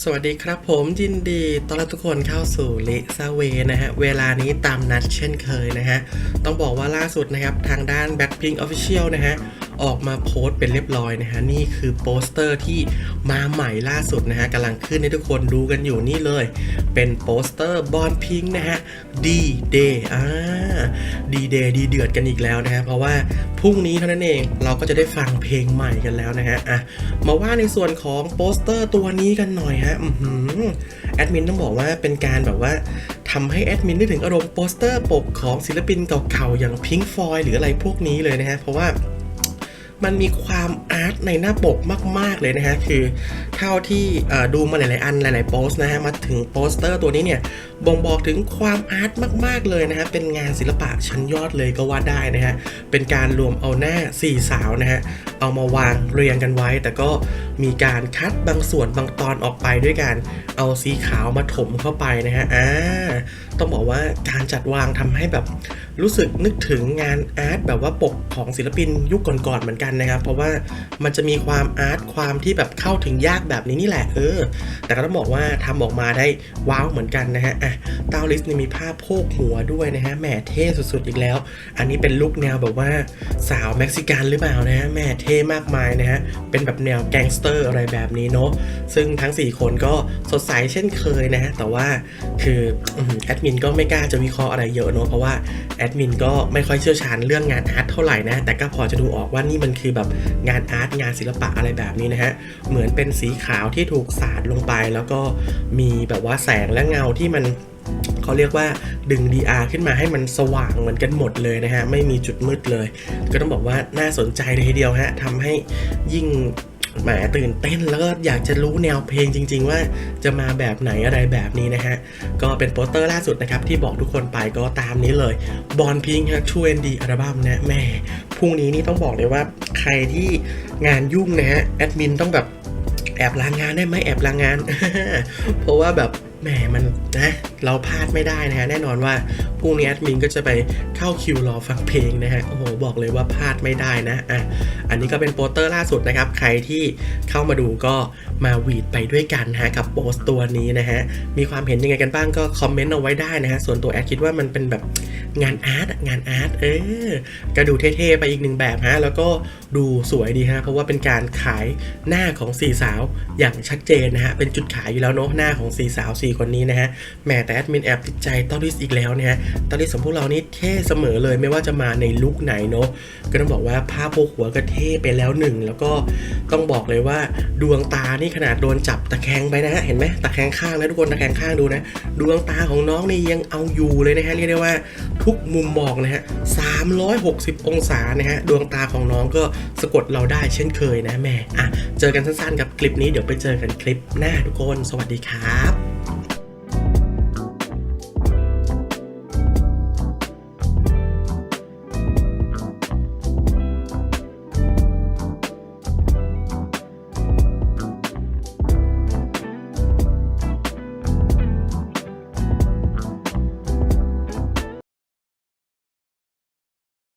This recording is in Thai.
สวัสดีครับผมยินดีต้อนรับทุกคนเข้าสู่ลิซาเวนะฮะ เวลานี้ตามนัดเช่นเคยนะฮะ ต้องบอกว่าล่าสุดนะครับ ทางด้าน Backpink Official นะฮะ ออกมาโพสต์เป็นเรียบร้อยนะฮะ นี่คือโปสเตอร์ที่มาใหม่ล่าสุดนะฮะกำลังขึ้นให้ทุกคนดูกันอยู่นี่เลย เป็นโปสเตอร์บอลพิงนะฮะดีเดอ่า ดีเดย์ดีเดือดกันอีกแล้วนะฮะเพราะว่าพรุ่งนี้เท่านั้นเองเราก็จะได้ฟังเพลงใหม่กันแล้วนะฮะอะมาว่าในส่วนของโปสเตอร์ตัวนี้กันหน่อยฮะอืมแอดมินต้องบอกว่าเป็นการแบบว่าทำให้แอดมินนึกถึงอารมณ์โปสเตอร์ปกของศิลปินเก่าๆอย่างพิงฟอยหรืออะไรพวกนี้เลยนะฮะเพราะว่า มันมีความอาร์ตในหน้าปกมาก ๆ เลยนะฮะ คือเท่าที่ดูมาหลาย ๆ อันหลาย ๆโปสต์นะฮะ มาถึงโปสเตอร์ตัวนี้เนี่ย บ่งบอกถึงความอาร์ตมาก ๆ เลยนะฮะ เป็นงานศิลปะชั้นยอดเลยก็ว่าได้นะฮะ เป็นการรวมเอาหน้าสี่สาวนะฮะ เอามาวางเรียงกันไว้ แต่ก็มีการคัดบางส่วนบางตอนออกไปด้วยการเอาสีขาวมาถมเข้าไปนะฮะ อ่า ต้องบอกว่าการจัดวางทำให้แบบ รู้สึกนึกถึงงานอาร์ตแบบว่าปกของศิลปินยุคก่อนๆเหมือนกันนะครับ เพราะว่ามันจะมีความอาร์ตความที่แบบเข้าถึงยากแบบนี้นี่แหละเออ แต่ก็ต้องบอกว่าทำออกมาได้ว้าวเหมือนกันนะฮะอะเต้าลิสนี่มีภาพโพกหัวด้วยนะฮะแหมเท่สุดๆอีกแล้ว อันนี้เป็นลุคแนวแบบว่าสาวเม็กซิกันหรือเปล่านะฮะแหมเท่มากมายนะฮะเป็นแบบแนวแก๊งสเตอร์อะไรแบบนี้เนาะซึ่งทั้ง 4 คนก็สดใสเช่นเคยนะฮะแต่ว่าคืออื้อหือแอดมินก็ไม่กล้าจะวิเคราะห์อะไรเยอะเนาะเพราะว่าแอดมินก็ไม่ค่อยเชี่ยวชาญเรื่องงานอาร์ตเท่าไหร่นะ แต่ก็พอจะดูออกว่านี่มันคือแบบงานอาร์ตงานศิลปะอะไรแบบนี้นะฮะ เหมือนเป็นสีขาวที่ถูกสาดลงไป แล้วก็มีแบบว่าแสงและเงาที่มันเขาเรียกว่าดึง DR ขึ้นมาให้มันสว่างเหมือนกันหมดเลยนะฮะ ไม่มีจุดมืดเลย ก็ต้องบอกว่าน่าสนใจเลยทีเดียวฮะทำให้ยิ่ง แหมตื่นเต้นแล้วก็อยากจะรู้แนวเพลงจริง ๆ ว่าจะมาแบบไหนอะไรแบบนี้นะฮะ ก็เป็นโปสเตอร์ล่าสุดนะครับ ที่บอกทุกคนไปก็ตามนี้เลยบอลพิงฮะช่วยดีอัลบั้มนะแม่พรุ่งนี้นี่ต้องบอกเลยว่าใครที่งานยุ่งนะฮะแอดมินต้องแบบแอบลางงานได้ไหมแอบลางงาน เพราะว่าแบบ แหมมันนะเราพลาดไม่ได้นะฮะแน่นอนว่าพรุ่งนี้แอดมินก็จะไปเข้าคิวรอฟังเพลงนะฮะโอ้โหบอกเลยว่าพลาดไม่ได้นะอะอันนี้ก็เป็นโปสเตอร์ล่าสุดนะครับ ใครที่เข้ามาดูก็ มาหวีดไปด้วยกันนะฮะกับโปสตัวนี้นะฮะ มีความเห็นยังไงกันบ้างก็คอมเมนต์เอาไว้ได้นะฮะ ส่วนตัวแอดคิดว่ามันเป็นแบบงานอาร์ตงานอาร์ตเออก็ดูเท่ๆไปอีกหนึ่งแบบฮะ แล้วก็ดูสวยดีฮะ เพราะว่าเป็นการขายหน้าของสี่สาวอย่างชัดเจนนะฮะ เป็นจุดขายอยู่แล้วเนาะหน้าของสี่สาวสี่คนนี้นะฮะแหมแต่แอดมินแอบติดใจตอริสอีกแล้วนะฮะตอริสของพวกเรานี่เท่เสมอเลยไม่ว่าจะมาในลุคไหนเนาะก็ต้องบอกว่าภาพโพกหัวก็เท่ไปแล้วหนึ่งแล้วก็ต้องบอกเลยว่าดวงตานี่ขนาดโดนจับตะแคงไปนะฮะเห็นไหมตะแคงข้างนะทุกคนตะแคงข้างดูนะดวงตาของน้องนี่ยังเอาอยู่เลยนะฮะเรียกได้ว่าทุกมุมมองนะฮะ360 องศานะฮะดวงตาของน้องก็สะกดเราได้เช่นเคยนะแม่อะเจอกันสั้นๆกับคลิปนี้เดี๋ยวไปเจอกันคลิปหน้าทุกคน สวัสดีครับ